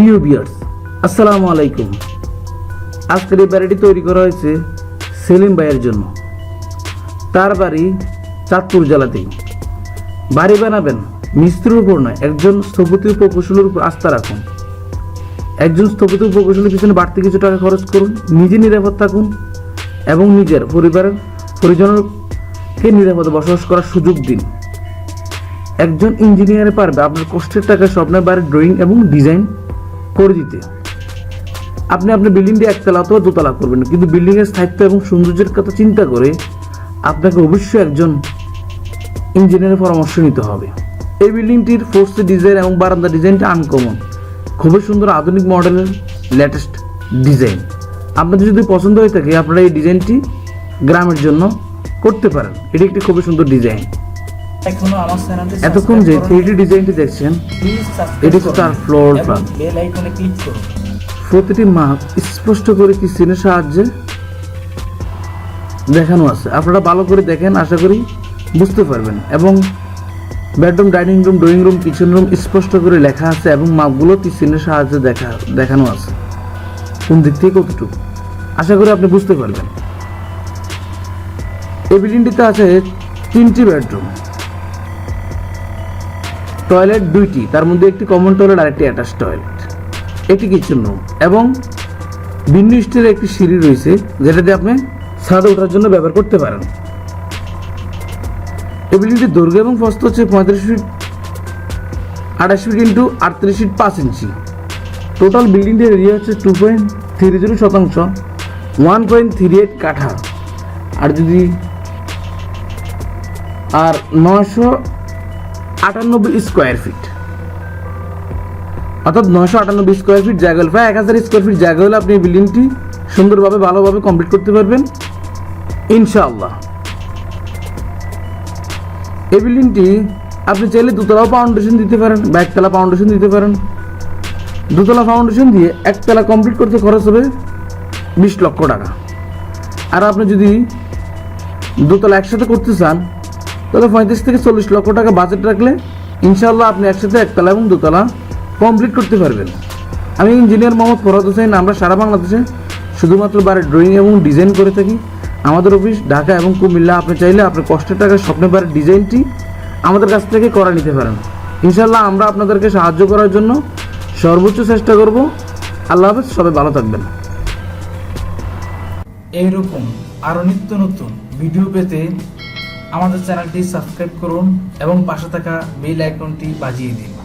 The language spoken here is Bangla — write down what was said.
প্রিয় বিয়ার্স আসসালামু আলাইকুম। আজকের এই বাড়িটি তৈরি করা হয়েছে সেলিম ভাইয়ের জন্য। তার বাড়ি চাঁদপুর জেলাতেই। বাড়ি বানাবেন মিস্ত্রির উপর নয়, একজন স্থপতি প্রকৌশলের উপর আস্থা রাখুন। একজন স্থপতি প্রকৌশলের পিছনে বাড়তি কিছু টাকা খরচ করুন, নিজে নিরাপদ থাকুন এবং নিজের পরিবারের পরিজনকে নিরাপদে বসবাস করার সুযোগ দিন। একজন ইঞ্জিনিয়ারে পারবে, আপনার কষ্টের টাকা স্বপ্নের বাড়ির ড্রয়িং এবং ডিজাইন করে দিতে। আপনি আপনার বিল্ডিংটি একতলা অথবা দোতলা করবেন কিন্তু বিল্ডিংয়ের স্থায়িত্ব এবং সৌন্দর্যের কথা চিন্তা করে আপনাকে অবশ্যই একজন ইঞ্জিনিয়ারের পরামর্শ নিতে হবে। এই বিল্ডিংটির ফোর্স ডিজাইন এবং বারান্দা ডিজাইনটা আনকমন খুবই সুন্দর আধুনিক মডেলের লেটেস্ট ডিজাইন আপনাদের যদি পছন্দ হয়ে থাকে, আপনারা এই ডিজাইনটি গ্রামের জন্য করতে পারেন। এটি একটি খুবই সুন্দর ডিজাইন এতক্ষণ যে থ্রি ডিজাইনটি দেখছেন এটি তার ক্লিক করুন। প্রতিটি মাপ স্পষ্ট করে কি সিনের সাহায্যে দেখানো আছে? আপনারা ভালো করে দেখেন আশা করি বুঝতে পারবেন। এবং bedroom dining room drawing room kitchen room স্পষ্ট করে লেখা আছে এবং মাপগুলো কি সিনের সাহায্যে দেখা দেখানো আছে। কোন দিক থেকে কতটুকু? আশা করি আপনি বুঝতে পারবেন। এই বিল্ডিংটিতে আছে তিনটি বেডরুম টয়লেট দুইটি, তার মধ্যে একটি কমন টয়লেট আর একটি অ্যাটাচ টয়লেট এটি কিচেন রুম এবং ভিন্ন স্টিলের একটি সিঁড়ি রয়েছে যেটা দিয়ে আপনি ছাদে ওঠার জন্য ব্যবহার করতে পারেন। এই দৈর্ঘ্য এবং প্রস্থ হচ্ছে পঁয়ত্রিশ ফিট, আঠাশ ফিট ইন্টু আটত্রিশ ফিট পাঁচ ইঞ্চি। টোটাল বিল্ডিংটির এরিয়া হচ্ছে টু পয়েন্ট থ্রি জিরো শতাংশ ওয়ান পয়েন্ট থ্রি এইট কাঠা। আর যদি আর নয়শো আটানব্বই স্কোয়ার ফিট অর্থাৎ নয়শো আটানব্বই স্কোয়ার ফিট জায়গা হলে। প্রায় এক হাজার স্কোয়ার ফিট জায়গা হলে আপনি বিল্ডিংটি সুন্দরভাবে, ভালোভাবে কমপ্লিট করতে পারবেন। ইনশাআল্লাহ। এই বিল্ডিংটি আপনি চাইলে দুতলা ফাউন্ডেশন দিতে পারেন বা একতলা ফাউন্ডেশন দিতে পারেন। দুতলা ফাউন্ডেশন দিয়ে একতলা কমপ্লিট করতে খরচ হবে বিশ লক্ষ টাকা। আর আপনি যদি দোতলা একসাথে করতে চান তাহলে পঁয়ত্রিশ থেকে চল্লিশ লক্ষ টাকা বাজেট রাখলে ইনশাল্লাহ আপনি একসাথে একতলা এবং দোতলা কমপ্লিট করতে পারবেন। আমি ইঞ্জিনিয়ার মোহাম্মদ ফরহাদ হোসেন, আমরা সারা বাংলাদেশে শুধুমাত্র বাড়ির ড্রয়িং এবং ডিজাইন করে থাকি। আমাদের অফিস ঢাকা এবং কুমিল্লা, আপনি চাইলে আপনার কষ্টের টাকার স্বপ্নের বাড়ির ডিজাইনটি আমাদের কাছ থেকে করা নিতে পারেন। ইনশাল্লাহ আমরা আপনাদেরকে সাহায্য করার জন্য সর্বোচ্চ চেষ্টা করব। আল্লাহ হাফেজ, সবাই ভালো থাকবেন। এইরকম আরও নিত্য নতুন ভিডিও পেতে আমাদের চ্যানেলটি সাবস্ক্রাইব করুন এবং পাশে থাকা বেল আইকনটি বাজিয়ে দিন।